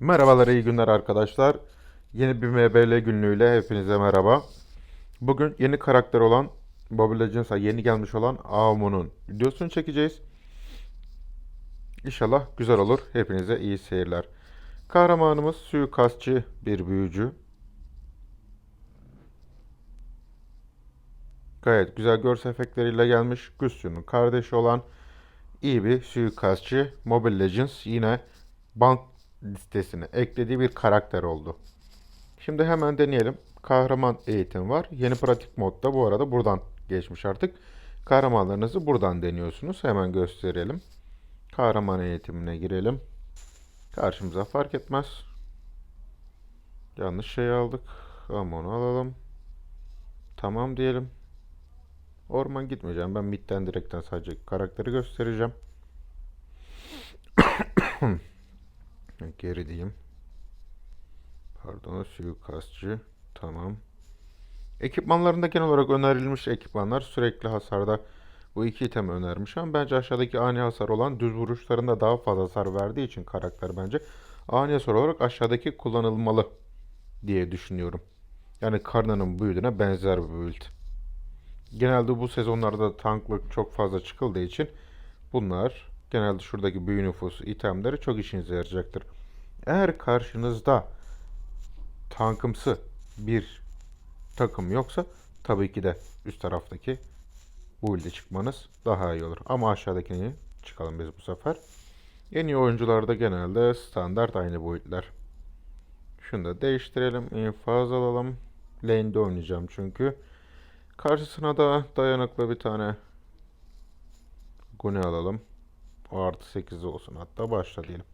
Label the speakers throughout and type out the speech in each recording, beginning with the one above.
Speaker 1: Merhabalar, iyi günler arkadaşlar. Yeni bir MBL günlüğüyle hepinize merhaba. Bugün yeni karakter olan Mobile Legends'a yeni gelmiş olan Amu'nun videosunu çekeceğiz. İnşallah güzel olur. Hepinize iyi seyirler. Kahramanımız suikastçı bir büyücü. Gayet güzel görsel efektleriyle gelmiş. Gustyu'nun kardeşi olan iyi bir suikastçı. Mobile Legends yine bank listesine eklediği bir karakter oldu. Şimdi hemen deneyelim. Kahraman eğitim var. Yeni pratik modda bu arada buradan geçmiş artık. Kahramanlarınızı buradan deniyorsunuz. Hemen gösterelim. Kahraman eğitimine girelim. Karşımıza fark etmez. Yanlış şey aldık. Ama onu alalım. Tamam diyelim. Orman gitmeyeceğim. Ben midden direkten sadece karakteri göstereceğim. Geri diyeyim. Pardon, suikastçı. Tamam. Ekipmanlarında genel olarak önerilmiş ekipmanlar sürekli hasarda bu iki item önermiş ama bence aşağıdaki ani hasar olan düz vuruşlarında daha fazla hasar verdiği için karakter bence ani hasar olarak aşağıdaki kullanılmalı diye düşünüyorum. Yani Karna'nın build'ine benzer bir build. Genelde bu sezonlarda tanklık çok fazla çıkıldığı için bunlar genelde şuradaki büyü nüfusu itemleri çok işinize yarayacaktır. Eğer karşınızda tankımsı bir takım yoksa tabii ki de üst taraftaki bu ilde çıkmanız daha iyi olur. Ama aşağıdakini çıkalım biz bu sefer. En iyi oyuncularda genelde standart aynı boyutlar. Şunu da değiştirelim. İnfaz alalım. Lane'de oynayacağım çünkü. Karşısına da dayanıklı bir tane Gune alalım. O artı 8 olsun hatta başla diyelim.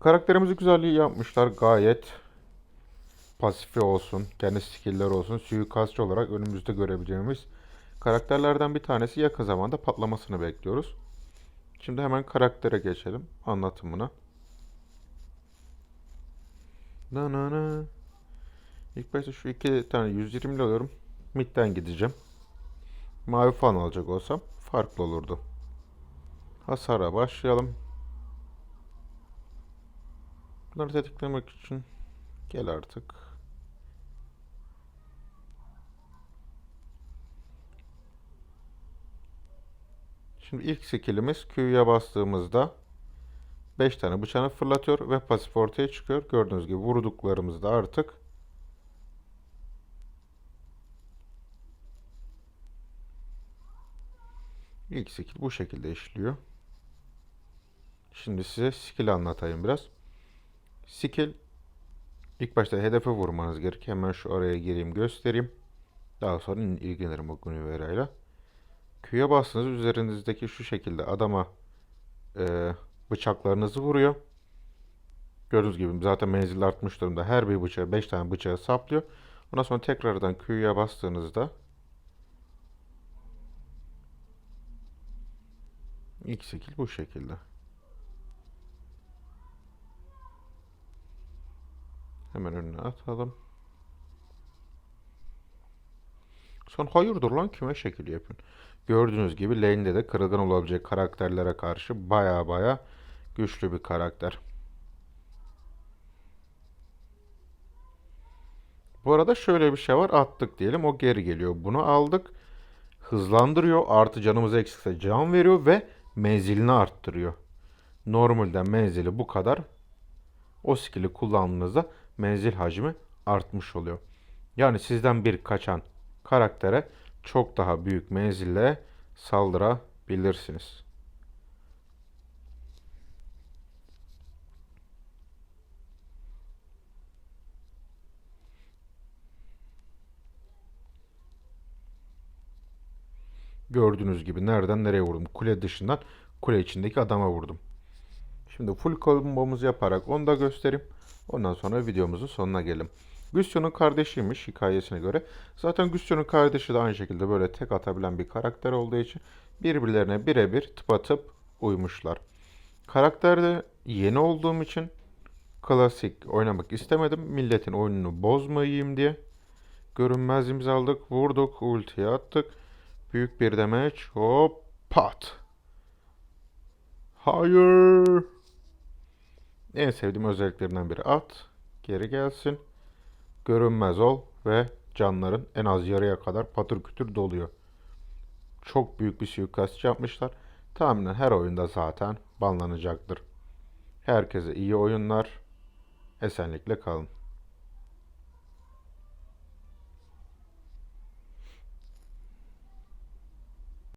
Speaker 1: Karakterimizi güzelliği yapmışlar gayet. Pasifi olsun, kendi skill'ler olsun, suikastçı olarak önümüzde görebileceğimiz karakterlerden bir tanesi yakın zamanda patlamasını bekliyoruz. Şimdi hemen karaktere geçelim anlatımına. Na na na. İlk başta şu iki tane 120'li alıyorum. Mid'den gideceğim. Mavi falan alacak olsam farklı olurdu. Hasara başlayalım. Bunları tetiklemek için gel artık. Şimdi ilk skillimiz Q'ya bastığımızda 5 tane bıçağını fırlatıyor ve pasif ortaya çıkıyor. Gördüğünüz gibi vurduklarımızda artık ilk skill bu şekilde işliyor. Şimdi size skill anlatayım biraz. Skill ilk başta hedefe vurmanız gerek. Hemen şu araya gireyim göstereyim. Daha sonra ilgilenirim o Gunevera'yla. Q'ya bastığınız üzerinizdeki şu şekilde adama e, bıçaklarınızı vuruyor. Gördüğünüz gibi zaten menzil artmış durumda. Her bir bıçağı 5 tane bıçağı saplıyor. Ondan sonra tekrardan Q'ya bastığınızda ilk skill bu şekilde. Hemen önüne atalım. Son hayırdır lan kime şekil yapıyorsun? Gördüğünüz gibi lane'de de kırılgan olabilecek karakterlere karşı baya baya güçlü bir karakter. Bu arada şöyle bir şey var. Attık diyelim. O geri geliyor. Bunu aldık. Hızlandırıyor. Artı canımız eksikse can veriyor ve menzilini arttırıyor. Normalde menzili bu kadar. O skill'i kullandığınızda menzil hacmi artmış oluyor. Yani sizden bir kaçan karaktere çok daha büyük menzille saldırabilirsiniz. Gördüğünüz gibi nereden nereye vurdum? Kule dışından kule içindeki adama vurdum. Şimdi full kombomuzu yaparak onu da göstereyim. Ondan sonra videomuzun sonuna gelelim. Gustion'un kardeşiymiş hikayesine göre. Zaten Gustion'un kardeşi de aynı şekilde böyle tek atabilen bir karakter olduğu için birbirlerine birebir tıpatıp uymuşlar. Karakterde yeni olduğum için klasik oynamak istemedim. Milletin oyununu bozmayayım diye. Görünmez imzaladık, vurduk, ultiye attık. Büyük bir demeç, hop, pat. Hayır. En sevdiğim özelliklerinden biri at, geri gelsin, görünmez ol ve canların en az yarıya kadar patır kütür doluyor. Çok büyük bir suikast yapmışlar. Tahminen her oyunda zaten banlanacaktır. Herkese iyi oyunlar. Esenlikle kalın.